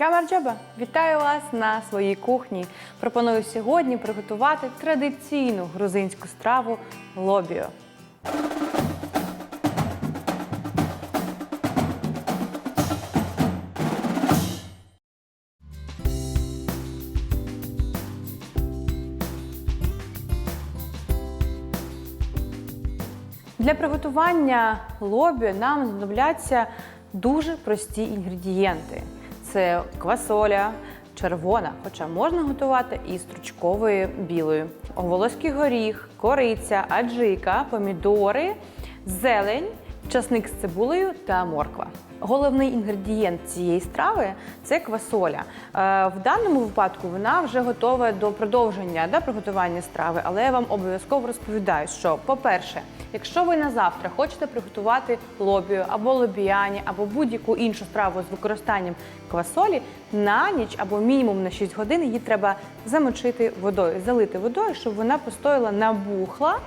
Гамарджаба! Вітаю вас на своїй кухні. Пропоную сьогодні приготувати традиційну грузинську страву лобіо. Для приготування лобіо нам знадобляться дуже прості інгредієнти: це квасоля, червона, хоча можна готувати і стручковою білою. волоський горіх, кориця, аджика, помідори, зелень, часник з цибулею та морква. Головний інгредієнт цієї страви це квасоля. Е, В даному випадку вона вже готова до продовження да, приготування страви, але я вам обов'язково розповідаю, що, по-перше, якщо ви на завтра хочете приготувати лобію або лобіані, або будь-яку іншу страву з використанням квасолі, на ніч або мінімум на 6 годин її треба замочити водою, залити водою, щоб вона постояла набухла.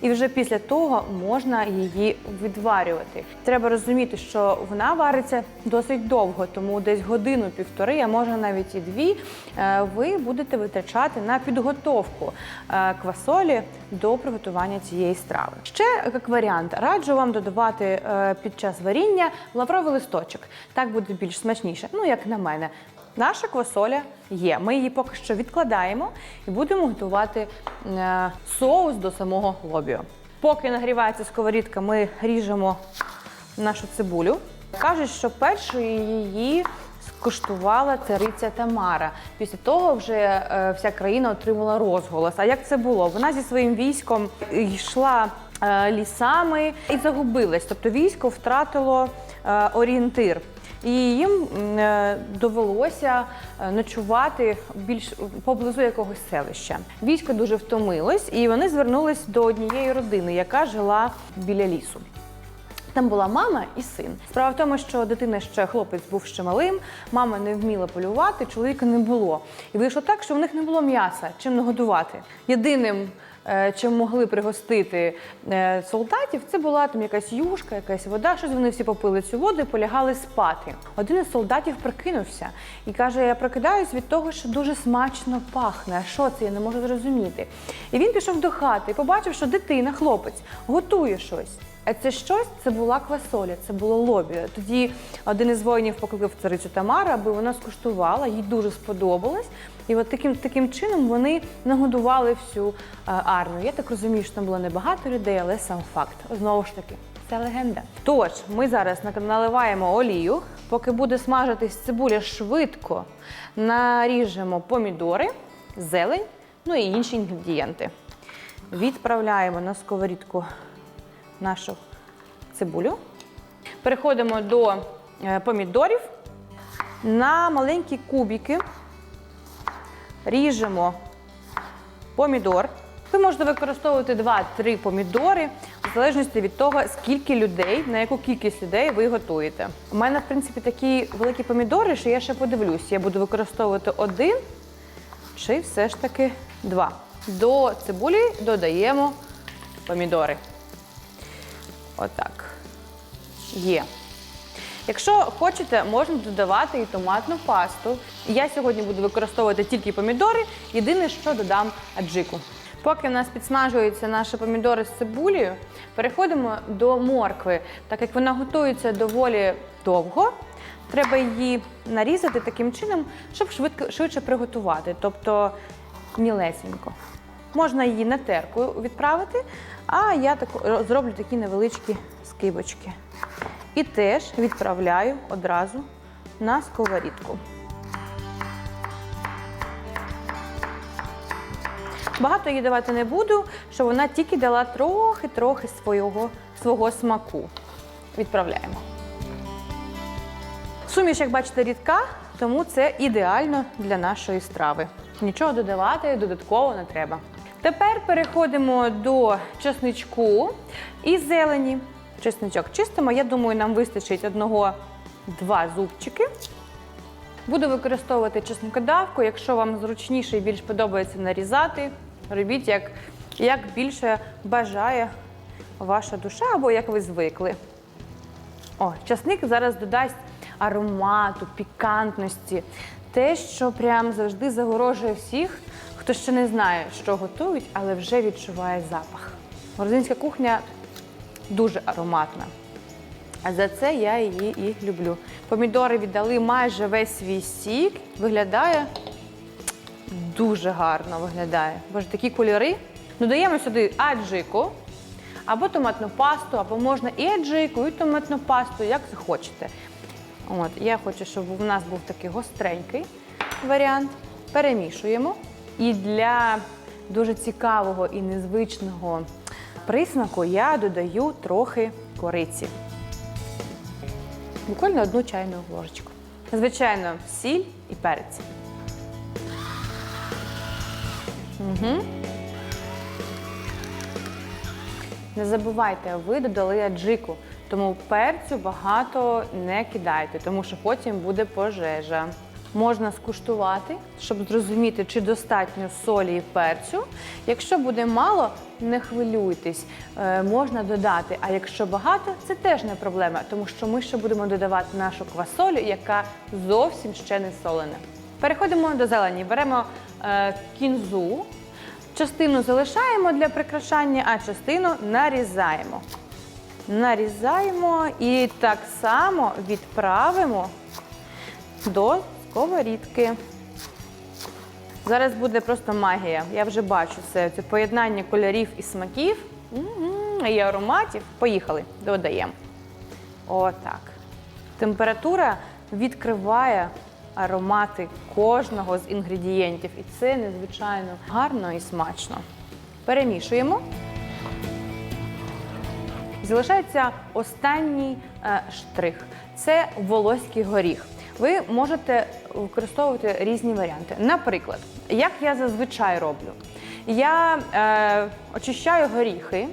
І вже після того можна її відварювати. Треба розуміти, що вона вариться досить довго, тому десь годину-півтори, а може навіть і дві, е, ви будете витрачати на підготовку е, квасолі до приготування цієї страви. Ще як варіант, раджу вам додавати е, під час варіння лавровий листочок. Так буде більш смачніше. Ну, як на мене. Наша квасоля є. Ми її поки що відкладаємо і будемо готувати е, соус до самого лобіо. Поки нагрівається сковорідка, ми ріжемо нашу цибулю. Кажуть, що першою її скуштувала цариця Тамара. Після того вже е, вся країна отримала розголос. А як це було? Вона зі своїм військом йшла е, лісами і загубилась. Тобто військо втратило орієнтир. І їм е, довелося е, ночувати більш поблизу якогось селища. Військо дуже втомилось, і вони звернулись до однієї родини, яка жила біля лісу. Там була мама і син. Справа в тому, що дитина ще хлопець був ще малим, мама не вміла полювати, чоловіка не було. І вийшло так, що в них не було м'яса, чим нагодувати. Єдиним, чим могли пригостити е, солдатів, це була там якась юшка, якась вода. Щось вони всі попили цю воду і полягали спати. Один із солдатів прокинувся і каже: Я прокидаюсь від того, що дуже смачно пахне. Що це? Я не можу зрозуміти. І він пішов до хати і побачив, що дитина, хлопець, готує щось. А це щось це була квасоля, це було лобіо. Тоді один із воїнів покликав царицю Тамару, аби вона скуштувала, їй дуже сподобалось. І от таким таким чином вони нагодували всю е, армію. Я так розумію, що там було небагато людей, але сам факт. Знову ж таки, це легенда. Тож, ми зараз наливаємо олію. Поки буде смажитись цибуля швидко, наріжемо помідори, зелень, ну і інші інгредієнти. Відправляємо на сковорідку нашу цибулю. Переходимо до е, помідорів. На маленькі кубики ріжемо помідор. Ви можете використовувати 2-3 помідори, в залежності від того, скільки людей, на яку кількість людей ви готуєте. У мене, в принципі, такі великі помідори, що я ще подивлюсь, я буду використовувати один чи все ж таки два. До цибулі додаємо помідори. Отак. Є. Якщо хочете, можна додавати і томатну пасту. Я сьогодні буду використовувати тільки помідори. Єдине, що додам аджику. Поки в нас підсмажуються наші помідори з цибулею, переходимо до моркви. Так як вона готується доволі довго, треба її нарізати таким чином, щоб швидко, швидше приготувати, тобто мілесенько. Можна її на терку відправити, а я так, зроблю такі невеличкі скибочки. І теж відправляю одразу на сковорідку. Багато її давати не буду, щоб вона тільки дала трохи-трохи свого, свого смаку. Відправляємо. Суміш, як бачите, рідка, тому це ідеально для нашої страви. Нічого додавати додатково не треба. Тепер переходимо до чесничку і зелені. Чесничок чистимо. Я думаю, нам вистачить одного-два зубчики. Буду використовувати чесникодавку. Якщо вам зручніше і більш подобається нарізати, робіть як, як більше бажає ваша душа або як ви звикли. О, часник зараз додасть аромату, пікантності. Те, що прям завжди загорожує всіх, хто ще не знає, що готують, але вже відчуває запах. Грузинська кухня дуже ароматна. За це я її і люблю. Помідори віддали майже весь свій сік. Виглядає дуже гарно виглядає. Боже, такі кольори. Додаємо сюди аджику або томатну пасту, або можна і аджику, і томатну пасту, як захочете. От, я хочу, щоб у нас був такий гостренький варіант. Перемішуємо. І для дуже цікавого і незвичного присмаку я додаю трохи кориці. Буквально одну чайну ложечку. Звичайно, сіль і перець. Угу. Не забувайте, ви додали аджику, тому перцю багато не кидайте, тому що потім буде пожежа. Можна скуштувати, щоб зрозуміти, чи достатньо солі і перцю. Якщо буде мало, не хвилюйтесь, е, можна додати. А якщо багато, це теж не проблема, тому що ми ще будемо додавати нашу квасолю, яка зовсім ще не солена. Переходимо до зелені. Беремо е, кінзу, частину залишаємо для прикрашання, а частину нарізаємо. Нарізаємо і так само відправимо до сковорідки. Зараз буде просто магія. Я вже бачу це, це поєднання кольорів і смаків і ароматів. Поїхали, додаємо. Отак. Температура відкриває аромати кожного з інгредієнтів. І це надзвичайно гарно і смачно. Перемішуємо. Залишається останній е, штрих це волоський горіх. Ви можете використовувати різні варіанти. Наприклад, як я зазвичай роблю, я е, очищаю горіхи,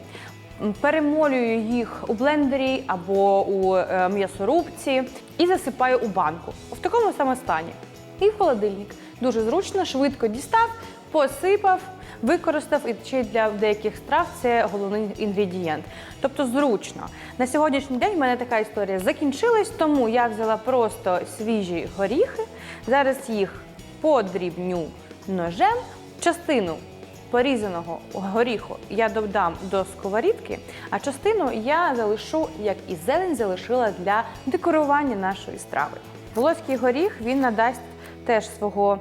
перемолюю їх у блендері або у е, м'ясорубці і засипаю у банку в такому самому стані. І в холодильник. Дуже зручно, швидко дістав, посипав, використав і ще для деяких страв це головний інгредієнт. Тобто зручно. На сьогоднішній день в мене така історія закінчилась, тому я взяла просто свіжі горіхи. Зараз їх подрібню ножем, частину порізаного горіху я додам до сковорідки, а частину я залишу, як і зелень залишила для декорування нашої страви. Волоський горіх він надасть теж свого,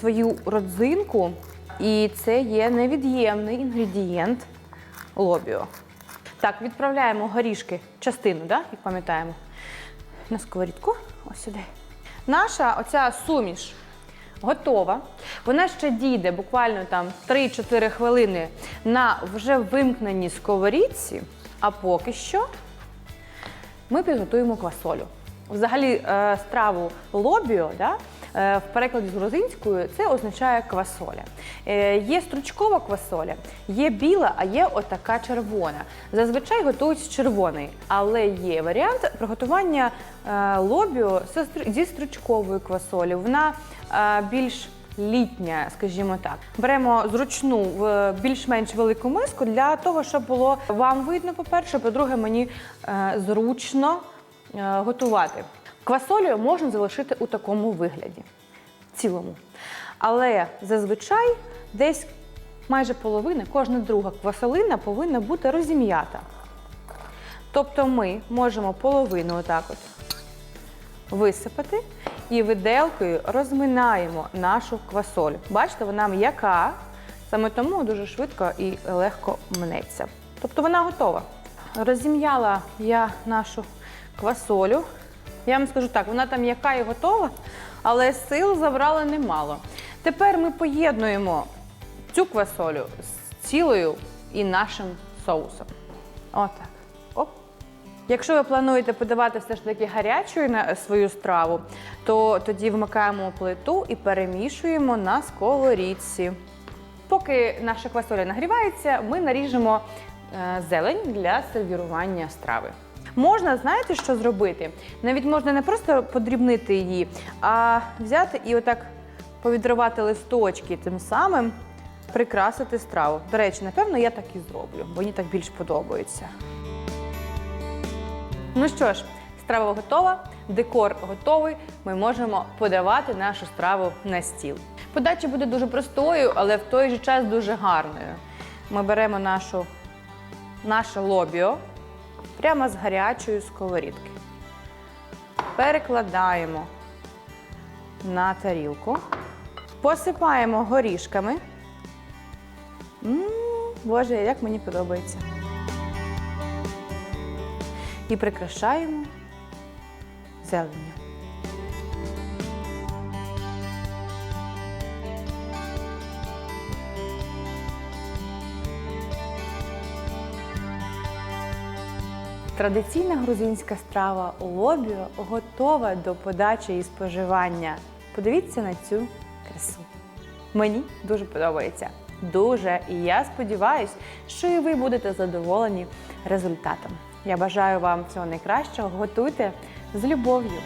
свою родзинку, і це є невід'ємний інгредієнт лобіо. Так, відправляємо горішки, частину, да, як пам'ятаємо, на сковорідку. Ось сюди. Наша оця суміш готова. Вона ще дійде буквально там 3-4 хвилини на вже вимкненій сковорідці, а поки що ми підготуємо квасолю. Взагалі, е, страву лобіо, да, в перекладі з грузинською це означає квасоля. Е, Є стручкова квасоля, є біла, а є отака червона. Зазвичай готують з червоної, але є варіант приготування е, лобіо зі стру- зі стручкової квасолі. Вона е, більш літня, скажімо так. Беремо зручну в більш-менш велику миску для того, щоб було вам видно, по-перше, по-друге, мені е, зручно е, готувати. Квасолю можна залишити у такому вигляді, цілому. Але зазвичай десь майже половина, кожна друга квасолина повинна бути розім'ята. Тобто ми можемо половину отак от висипати і виделкою розминаємо нашу квасолю. Бачите, вона м'яка, саме тому дуже швидко і легко мнеться. Тобто вона готова. Розім'яла я нашу квасолю. Я вам скажу так, вона там м'яка і готова, але сил забрала немало. Тепер ми поєднуємо цю квасолю з цілою і нашим соусом. Отак. Оп. Якщо ви плануєте подавати все ж таки гарячою на свою страву, то тоді вмикаємо плиту і перемішуємо на сковорідці. Поки наша квасоля нагрівається, ми наріжемо е, зелень для сервірування страви. Можна, знаєте, що зробити? Навіть можна не просто подрібнити її, а взяти і отак повідривати листочки, тим самим прикрасити страву. До речі, напевно, я так і зроблю, бо мені так більш подобається. Ну що ж, страва готова. декор готовий, ми можемо подавати нашу страву на стіл. Подача буде дуже простою, але в той же час дуже гарною. Ми беремо нашу, наше лобіо прямо з гарячої сковорідки. Перекладаємо на тарілку, посипаємо горішками. М, Боже, як мені подобається. І прикрашаємо зеленню. Традиційна грузинська страва лобіо готова до подачі і споживання. Подивіться на цю красу. Мені дуже подобається. Дуже. І я сподіваюся, що і ви будете задоволені результатом. Я бажаю вам всього найкращого. Готуйте з любов'ю.